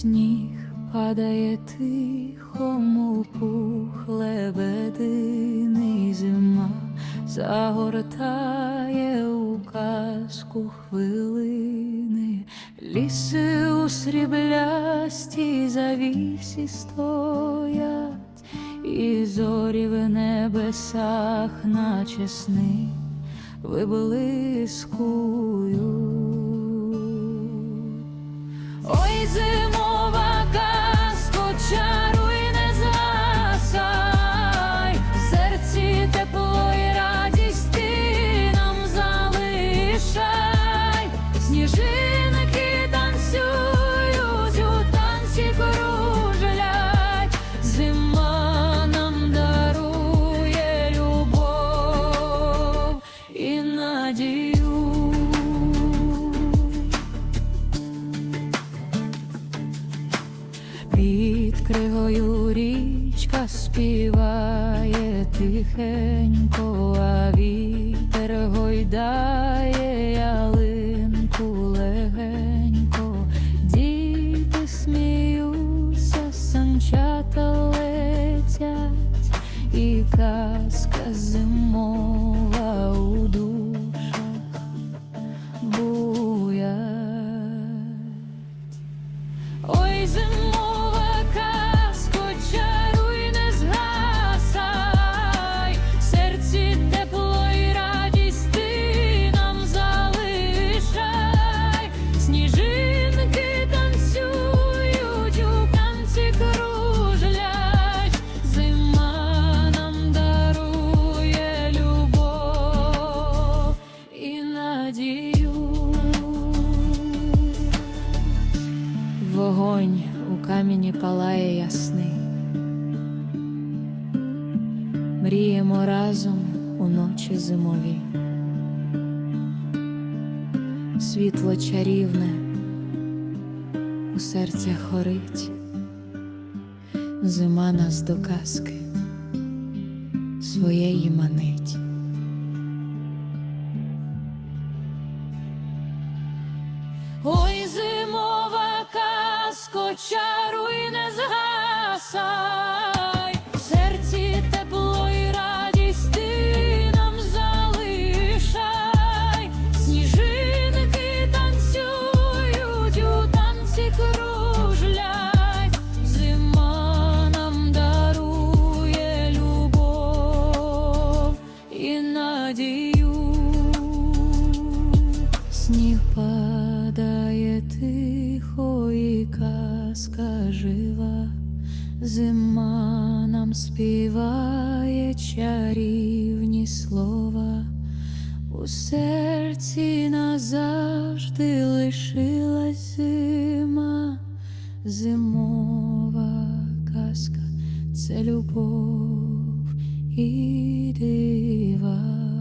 Сніг падає тихому пух лебединий зима загортає у казку хвилини, ліси у сріблястій завісі стоять, і зорі в небесах, наче сни, виблискують. Ой, зимова сніжинки танцюють, у танці кружлять, зима дарує любов і надію. Під кригою річка співає тихенько, а вітер гойдає казка зимова у душах Вогонь у камені палає ясний. Мріємо разом у ночі зимові. Світло чарівне у серцях горить, зима нас до казки своєї манить. Казко, чаруй, не згасай, в серці тепло і радість ти нам залишай, сніжинки танцюють, у танці кружлять, зима нам дарує любов і надію. Сніг падає тихо, і казка жива, зима нам співає чарівні слова, у серці назавжди лишилась зима, зимова казка це любов і дива.